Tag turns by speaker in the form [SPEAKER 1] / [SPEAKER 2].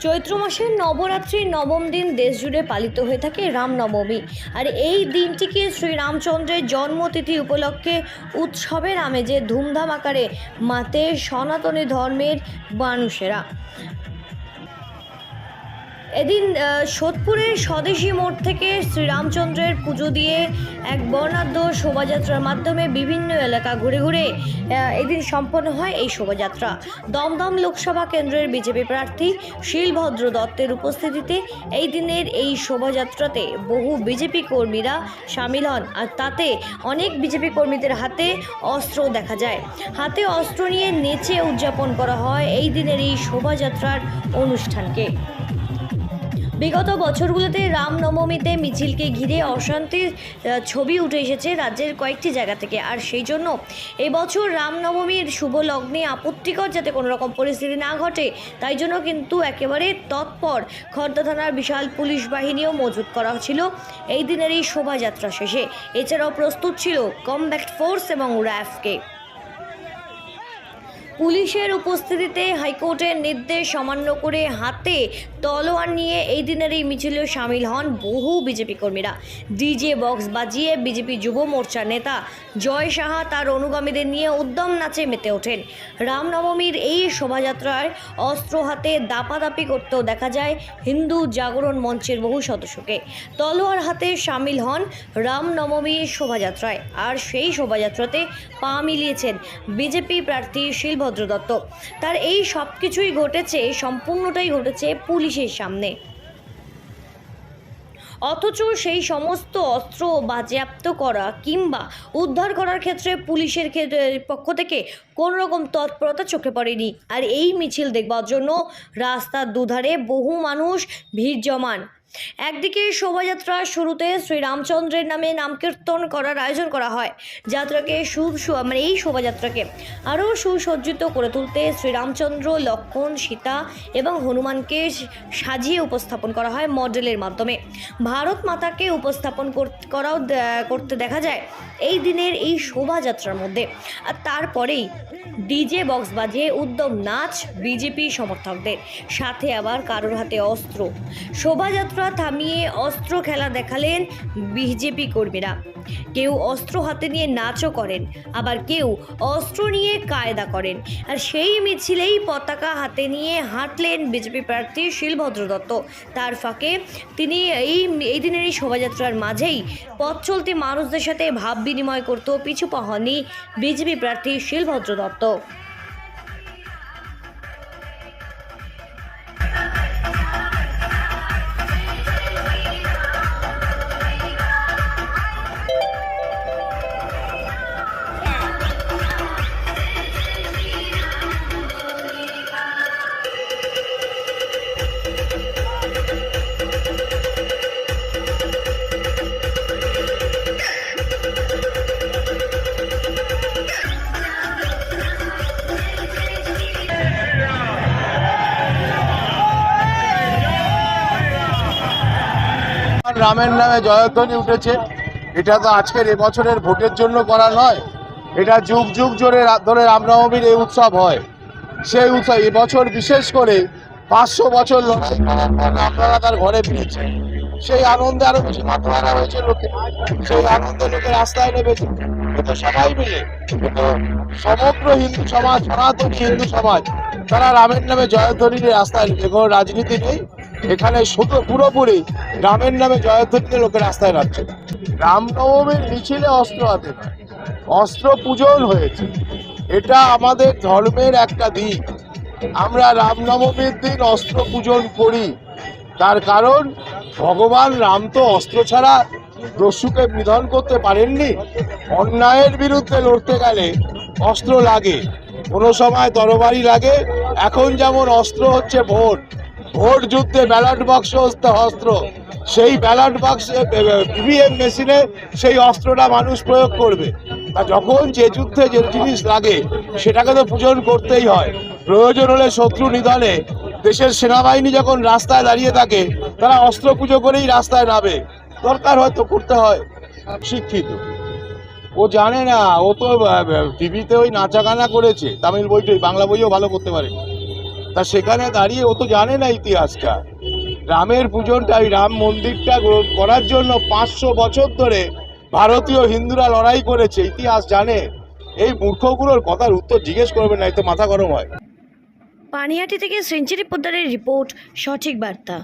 [SPEAKER 1] চৈত্র মাসের নবরাত্রির নবম দিন দেশ জুড়ে পালিত হয়ে থাকে রামনবমী আর এই দিনটিকে শ্রীরামচন্দ্রের জন্মতিথি উপলক্ষে উৎসবের আমেজে ধুমধাম আকারে মাতে সনাতনী ধর্মের মানুষেরা। এদিন সোদপুরের স্বদেশী মোড় থেকে শ্রীরামচন্দ্রের পুজো দিয়ে এক বর্ণাঢ্য শোভাযাত্রার মাধ্যমে বিভিন্ন এলাকা ঘুরে ঘুরে এদিন সম্পন্ন হয় এই শোভাযাত্রা। দমদম লোকসভা কেন্দ্রের বিজেপি প্রার্থী শিলভদ্র দত্তের উপস্থিতিতে এই দিনের এই শোভাযাত্রাতে বহু বিজেপি কর্মীরা সামিল হন আর তাতে অনেক বিজেপি কর্মীদের হাতে অস্ত্র দেখা যায়। হাতে অস্ত্র নিয়ে নেচে উদযাপন করা হয় এই দিনের এই শোভাযাত্রার অনুষ্ঠানকে। বিগত বছরগুলোতে রামনবমীতে মিছিলকে ঘিরে অশান্তির ছবি উঠে এসেছে রাজ্যের কয়েকটি জায়গা থেকে। আর সেই জন্য এবছর রামনবমীর শুভ লগ্নে আপত্তিকর যাতে কোনো রকম পরিস্থিতি না ঘটে, তাই জন্য কিন্তু একেবারে তৎপর খর্দা থানার বিশাল পুলিশ বাহিনীও মজুত করা ছিল এই দিনের এই শোভাযাত্রা শেষে। এছাড়াও প্রস্তুত ছিল কমব্যাক্ট ফোর্স এবং র্যাফকে। পুলিশের উপস্থিতিতে হাইকোর্টের নির্দেশ অমান্য করে হাতে তলোয়ার নিয়ে এই দিনের এই মিছিলে সামিল হন বহু বিজেপি কর্মীরা। ডিজে বক্স বাজিয়ে বিজেপি যুব মোর্চার নেতা জয় সাহা তার অনুগামীদের নিয়ে উদ্যম নাচে মেতে ওঠেন। রামনবমীর এই শোভাযাত্রায় অস্ত্র হাতে দাপাদাপি করতেও দেখা যায় হিন্দু জাগরণ মঞ্চের বহু সদস্যকে। তলোয়ার হাতে সামিল হন রামনবমীর শোভাযাত্রায়। আর সেই শোভাযাত্রাতে পা মিলিয়েছেন বিজেপি প্রার্থী শিলভদ্র দত্ত তার এই সব কিছুই ঘটেছে, সম্পূর্ণটাই ঘটেছে পুলিশের সামনে। অথচ সেই সমস্ত অস্ত্র বাজেয়াপ্ত করা কিংবা উদ্ধার করার ক্ষেত্রে পুলিশের পক্ষ থেকে কোনো রকম তৎপরতা চোখে পড়েনি। আর এই মিছিল দেখবার জন্য রাস্তার দুধারে বহু মানুষ ভিড় জমান। একদিকে শোভাযাত্রা শুরুতে শ্রীরামচন্দ্রের নামে নামকীর্তন করার আয়োজন করা হয়। যাত্রাকে সু সু- মানে এই শোভাযাত্রাকে আরও সুসজ্জিত করে তুলতে শ্রীরামচন্দ্র লক্ষণ সীতা এবং হনুমানকে সাজিয়ে উপস্থাপন করা হয় মডেলের মাধ্যমে। ভারত মাতাকে উপস্থাপন কর- করাও করতে দেখা যায় এই দিনের এই শোভাযাত্রার মধ্যে। আর তারপরেই ডিজে বক্স বাজিয়ে উদ্যম নাচ বিজেপি সমর্থকদের। সাথে আবার কারোর হাতে অস্ত্র। শোভাযাত্রা থামিয়ে অস্ত্র খেলা দেখালেন বিজেপি কর্মীরা। কেউ অস্ত্র হাতে নিয়ে নাচও করেন, আবার কেউ অস্ত্র নিয়ে কায়দা করেন। আর সেই মিছিলেই পতাকা হাতে নিয়ে হাঁটলেন বিজেপি প্রার্থী শিলভদ্র দত্ত। তার ফাঁকে তিনি এই এই দিনের এই শোভাযাত্রার মাঝেই পথ চলতি মানুষদের সাথে ভাব বিনিময় করতেও পিছু হননি বিজেপি প্রার্থী শিলভদ্র দত্ত।
[SPEAKER 2] রামের নামে জয়ধ্বনি উঠেছে। এটা তো আজকের এবছরের ভোটের জন্য করা নয়। এটা যুগ যুগ জোরে ধরে রামনবমীর এই উৎসব হয়। সেই উৎসব এবছর বিশেষ করে পাঁচশো বছর আপনারা তার ঘরে ফিরেছেন। সেই আনন্দে আরও বেশি মাতোয়ারা হয়েছে লোকে। সেই আনন্দে লোকে রাস্তায় নেমেছে। কিন্তু সবাই মিলে সমগ্র হিন্দু সমাজ, সনাতনী হিন্দু সমাজ, তারা রামের নামে জয়ধ্বনি রাস্তায়। কোনো রাজনীতি নেই। এখানে শুধু পুরোপুরি রামের নামে জয়ধ্বনিতে লোকে রাস্তায় নামছে রামনবমীর মিছিলে অস্ত্র হাতে অস্ত্র পূজন হয়েছে। এটা আমাদের ধর্মের একটা দিক। আমরা রামনবমীর দিন অস্ত্র পূজন করি। তার কারণ, ভগবান রাম তো অস্ত্র ছাড়া দস্যুকে নিধন করতে পারেননি। অন্যায়ের বিরুদ্ধে লড়তে গেলে অস্ত্র লাগে। কোনো সময় তরবারি লাগে। এখন যেমন অস্ত্র হচ্ছে ভোট ভোট যুদ্ধে ব্যালট বাক্স অস্ত্র সেই ব্যালট বাক্সে ইভিএম মেশিনে সেই অস্ত্রটা মানুষ প্রয়োগ করবে। আর যখন যে যুদ্ধে যে জিনিস লাগে, সেটাকে তো পূজন করতেই হয়। প্রয়োজন হলে শত্রু নিধনে। দেশের সেনাবাহিনী যখন রাস্তায় দাঁড়িয়ে থাকে, তারা অস্ত্র পুজো করেই রাস্তায় নামে। দরকার হয়তো করতে হয়। শিক্ষিত। ও জানে না, ও তো টিভিতে ওই নাচা গানা করেছে। তামিল বইটাই বাংলা বইও ভালো করতে পারে। তা সেখানে দাঁড়িয়ে, ও তো জানে না ইতিহাসটা। রামের পূজনটা ওই রাম মন্দিরটা করার জন্য পাঁচশো বছর ধরে ভারতীয় হিন্দুরা লড়াই করেছে, ইতিহাস জানে। এই মূর্খগুলোর কথার উত্তর জিজ্ঞেস করবে না এই তো মাথা গরম হয়।
[SPEAKER 1] পানিহাটি থেকে সেঞ্চুরি পোদ্দারের রিপোর্ট, সঠিক বার্তা।